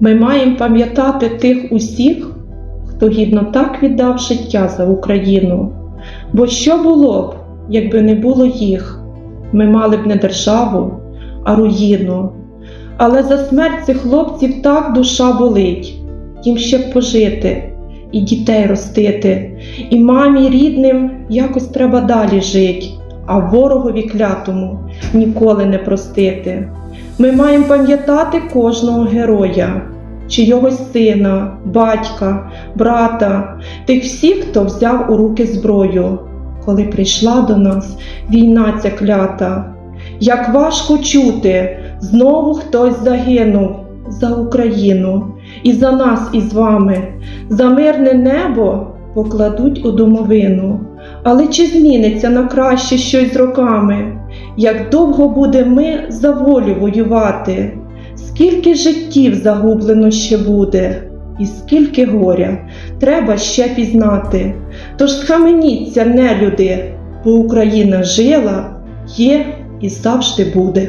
Ми маємо пам'ятати тих усіх, хто гідно так віддав життя за Україну. Бо що було б, якби не було їх? Ми мали б не державу, а руїну. Але за смерть цих хлопців так душа болить, їм ще б пожити, і дітей ростити, і мамі рідним якось треба далі жити, а ворогові клятому ніколи не простити. Ми маємо пам'ятати кожного героя, чи його сина, батька, брата, тих всіх, хто взяв у руки зброю, коли прийшла до нас війна ця клята. Як важко чути, знову хтось загинув за Україну і за нас із вами, за мирне небо покладуть у домовину. Але чи зміниться на краще щось з роками? Як довго буде ми за волю воювати? Скільки життів загублено ще буде, і скільки горя треба ще пізнати. Тож схаменіться, нелюди, бо Україна жила, є і завжди буде.